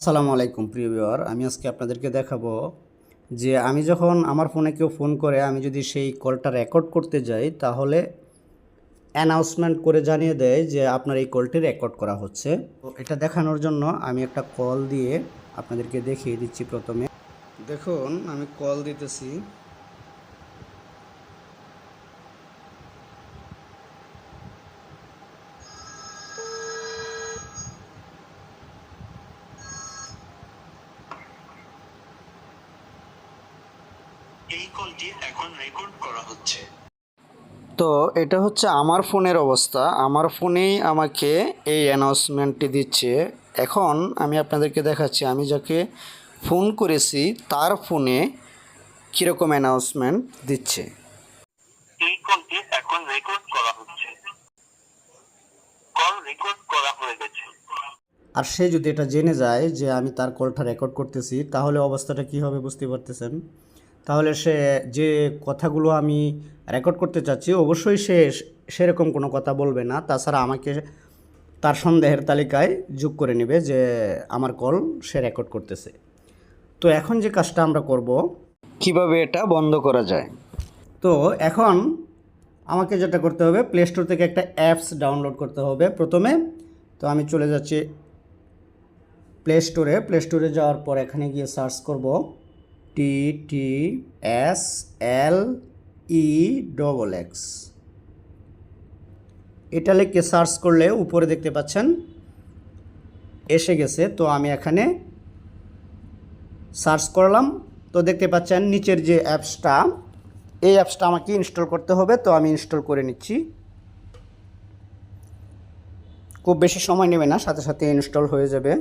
আসসালামু আলাইকুম, প্রিয় ভিউয়ার। আমি আজকে আপনাদেরকে দেখাবো যে আমি যখন আমার ফোনে কেউ ফোন করে, আমি যদি সেই কলটা রেকর্ড করতে যাই, তাহলে অ্যানাউন্সমেন্ট করে জানিয়ে দেয় যে আপনার এই কলটি রেকর্ড করা হচ্ছে। তো এটা দেখানোর জন্য আমি একটা কল দিয়ে আপনাদেরকে দেখিয়ে দিচ্ছি প্রথমে। দেখুন, আমি কল দিতেছি। এই কলটি এখন রেকর্ড করা হচ্ছে। তো এটা হচ্ছে আমার ফোনের অবস্থা। আমার ফোনেই আমাকে এই অ্যানাউন্সমেন্টটি দিচ্ছে। এখন আমি আপনাদেরকে দেখাচ্ছি আমি যাকে ফোন করেছি তার ফোনে কীরকম অ্যানাউন্সমেন্ট দিচ্ছে। এই কলটি এখন রেকর্ড করা হচ্ছে। কল রেকর্ড করা হয়ে গেছে। আর সে যদি এটা জেনে যায় যে আমি তার কলটা রেকর্ড করতেছি তাহলে অবস্থাটা কী হবে বুঝতে পারতেছেন? তাহলে সে যে কথাগুলো আমি রেকর্ড করতে চাচ্ছি অবশ্যই সে সেরকম কোনো কথা বলবে না। তাছাড়া আমাকে তার সন্দেহের তালিকায় যোগ করে নেবে যে আমার কল সে রেকর্ড করতেছে। তো এখন যে কাজটা আমরা করব কীভাবে এটা বন্ধ করা যায়? তো এখন আমাকে যেটা করতে হবে প্লে স্টোর থেকে একটা অ্যাপস ডাউনলোড করতে হবে প্রথমে। তো আমি চলে যাচ্ছি প্লে স্টোরে প্লে স্টোরে যাওয়ার পর এখানে গিয়ে সার্চ করব। T T S L E double X এটা লিখে সার্চ করলে উপরে দেখতে পাচ্ছেন, এসে গেছে। তো আমি এখানে সার্চ করলাম, তো দেখতে পাচ্ছেন নিচের যে অ্যাপসটা এই অ্যাপসটা আমাকে ইনস্টল করতে হবে, তো আমি ইনস্টল করে নিচ্ছি। খুব বেশি সময় নেবে না, সাথে সাথে ইনস্টল হয়ে যাবে।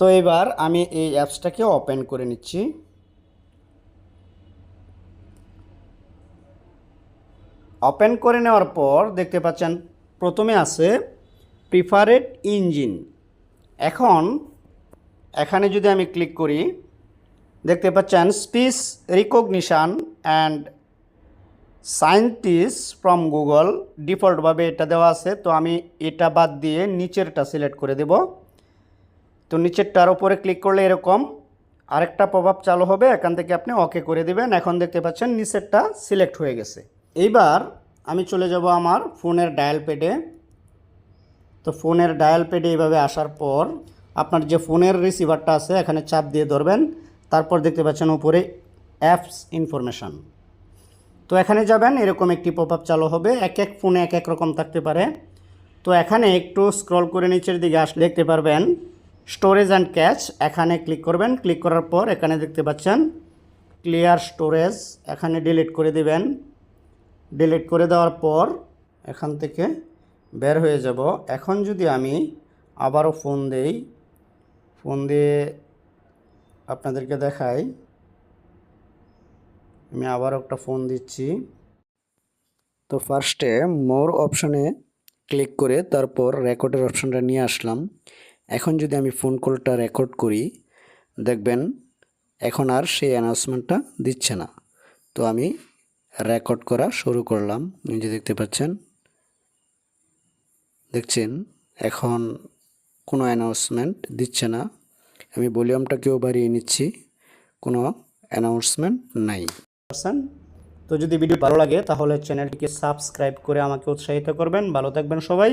তো এবার আমি এই অ্যাপসটাকে ওপেন করে নিচ্ছি। ওপেন করে নেওয়ার পর দেখতে পাচ্ছেন, প্রথমে আছে প্রিফারেড ইঞ্জিন। এখন এখানে যদি আমি ক্লিক করি, দেখতে পাচ্ছেন, speech recognition and scientist from Google ডিফল্টভাবে এটা দেওয়া আছে। তো আমি এটা বাদ দিয়ে নিচেরটা সিলেক্ট করে দেব। তো নিচেরটার উপরে ক্লিক করলে এরকম আরেকটা প্রভাব চালু হবে, এখান থেকে আপনি ওকে করে দিবেন। এখন দেখতে পাচ্ছেন নিচেরটা সিলেক্ট হয়ে গেছে। এইবার আমি চলে যাব আমার ফোনের ডায়াল প্যাডে তো ফোনের ডায়াল প্যাডে এইভাবে আসার পর আপনার যে ফোনের রিসিভারটা আছে, এখানে চাপ দিয়ে ধরবেন। তারপর দেখতে পাচ্ছেন উপরে অ্যাপস ইনফরমেশান তো এখানে যাবেন, এরকম একটি পপ আপ চালু হবে। এক এক ফোনে এক এক রকম থাকতে পারে। তো এখানে একটু স্ক্রল করে নিচের দিকে আস দেখতে পারবেন স্টোরেজ অ্যান্ড ক্যাচ, এখানে ক্লিক করবেন। ক্লিক করার পর এখানে দেখতে পাচ্ছেন, ক্লিয়ার স্টোরেজ, এখানে ডিলিট করে দিবেন। ডিলিট করে দেওয়ার পর এখান থেকে বের হয়ে যাব। এখন যদি আমি আবারও ফোন দেই, ফোন দিয়ে আপনাদেরকে দেখাই। আমি আবারও একটা ফোন দিচ্ছি। তো ফার্স্টে মোর অপশানে ক্লিক করে তারপর রেকর্ডের অপশানটা নিয়ে আসলাম। এখন যদি আমি ফোন কলটা রেকর্ড করি, দেখবেন এখন আর সেই অ্যানাউন্সমেন্টটা দিচ্ছে না। তো আমি রেকর্ড করা শুরু করলাম। নিজে দেখতে পাচ্ছেন, দেখছেন? এখন কোনো অ্যানাউন্সমেন্ট দিচ্ছে না। আমি ভলিউমটাকেও বাড়িয়ে নিচ্ছি, কোনো অ্যানাউন্সমেন্ট নাই। তো যদি ভিডিও ভালো লাগে, তাহলে চ্যানেলটিকে সাবস্ক্রাইব করে আমাকে উৎসাহিত করবেন। ভালো থাকবেন সবাই।